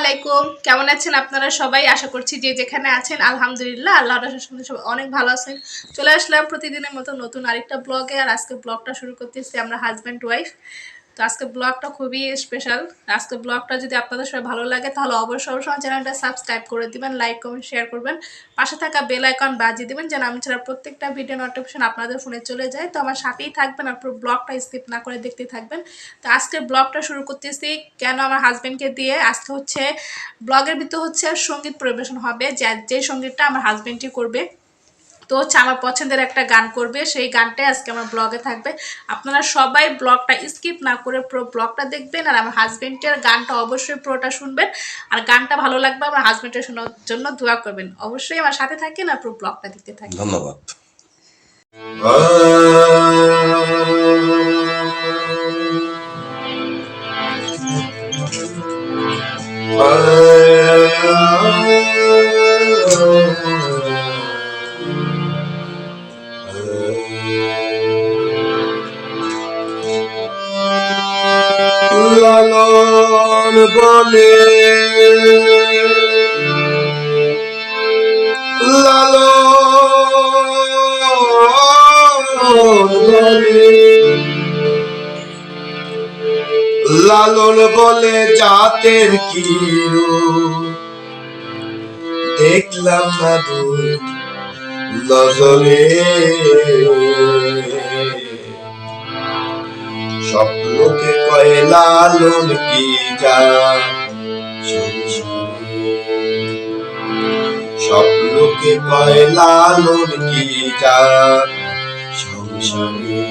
আলাইকুম। কেমন আছেন আপনারা সবাই? আশা করছি যে যেখানে আছেন, আলহামদুলিল্লাহ আল্লাহ সঙ্গে সবাই অনেক ভালো আছেন। চলে আসলাম প্রতিদিনের মতো নতুন আরেকটা ব্লগে আর আজকে ব্লগটা শুরু করতেছি আমরা হাজব্যান্ড ওয়াইফ তো আজকে ব্লগটা খুবই স্পেশাল আজকে ব্লগটা যদি আপনাদের সবাই ভালো লাগে, তাহলে অবশ্যই অবশ্যই চ্যানেলটা সাবস্ক্রাইব করে দিবেন লাইক কমেন্ট শেয়ার করবেন। পাশে থাকা বেল আইকন বাজিয়ে দিবেন, যেন আমি ছাড়া প্রত্যেকটা ভিডিও নোটিফিকেশন আপনাদের ফোনে চলে যায়। তো আমার সাথেই থাকবেন আর পুরো ব্লগটা স্কিপ না করে দেখতে থাকবেন। তো আজকে ব্লগটা শুরু করতেছি কেন আমার হাজব্যান্ডকে দিয়ে। আজকে হচ্ছে, ব্লগের ভিতর হচ্ছে সংগীত পরিবেশন হবে, যে যে সঙ্গীতটা আমার হাজব্যান্ডই করবে। তো হচ্ছে আমার পছন্দের একটা গান করবে সেই গানটাই আজকে আমার ব্লগে থাকবে। আপনারা সবাই ব্লগটা স্কিপ না করে পুরো ব্লগটা দেখবেন আর আমার হাজব্যান্ডের গানটা অবশ্যই পুরোটা শুনবেন। আর গানটা ভালো লাগবে আমার হাজব্যান্ডের শোনার জন্য দোয়া করবেন। অবশ্যই আমার সাথে থাকেন আর পুরো ব্লগটা দেখতে থাকেন। ধন্যবাদ। বলে। বলে। লালন বলে জাতের কি দেখলাম না নজরে। স্বপ্নকে কয়, লালন কি যা স্বপ্নকে কয়, লালন কি যা সংসারে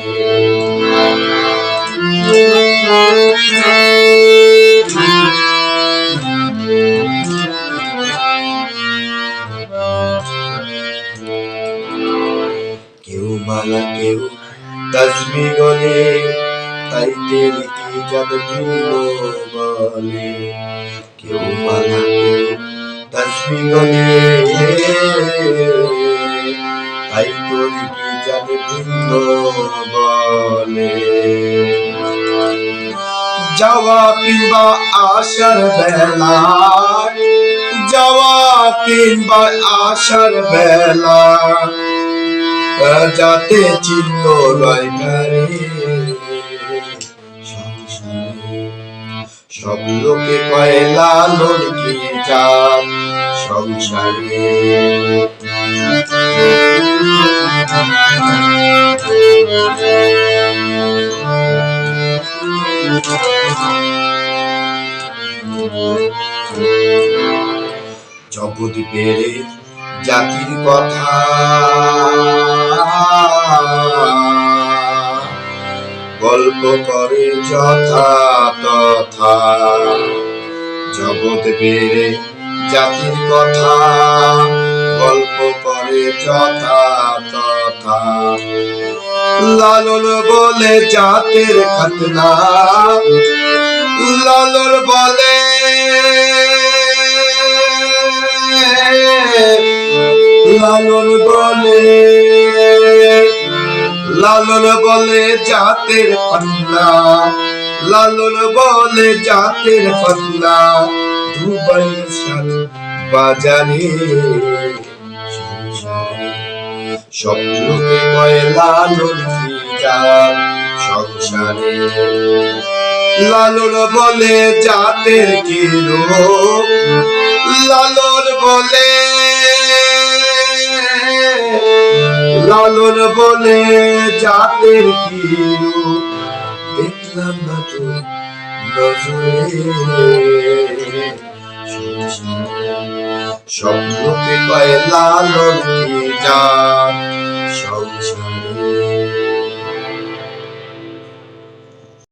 কেউ মালা, কেউ তসবি গলে তাই তেল ইজাদ দিল বলে কেউ মালা কেউ তসবি গলে তাই ইজাদ দিল বলে। যাওয়া কিংবা আসার বেলা, যাওয়া কিংবা আসার বেলা, যাতে চিহ্ন রয় সব লোকে কয় লালন কি যান সংসারে? জগৎ বেড়ে জাতির কথা। গল্প করে যথা তথা। জগৎ বেড়ে জাতির কথা, গল্প করে যথা তথা। লালন বলে জাতের খতনা, লালন বলে লালন বলে লালন বলে জাতের পান্না লালন বলে জাতের পান্না দুবাই সাত বাজারে স্বপ্নকে কয় লালন সংসারে লালন বলে জাতের কি রূপ লালন বলে জাতের কি দেখলাম না তো স্বপ্নকে কয় লালন কি যান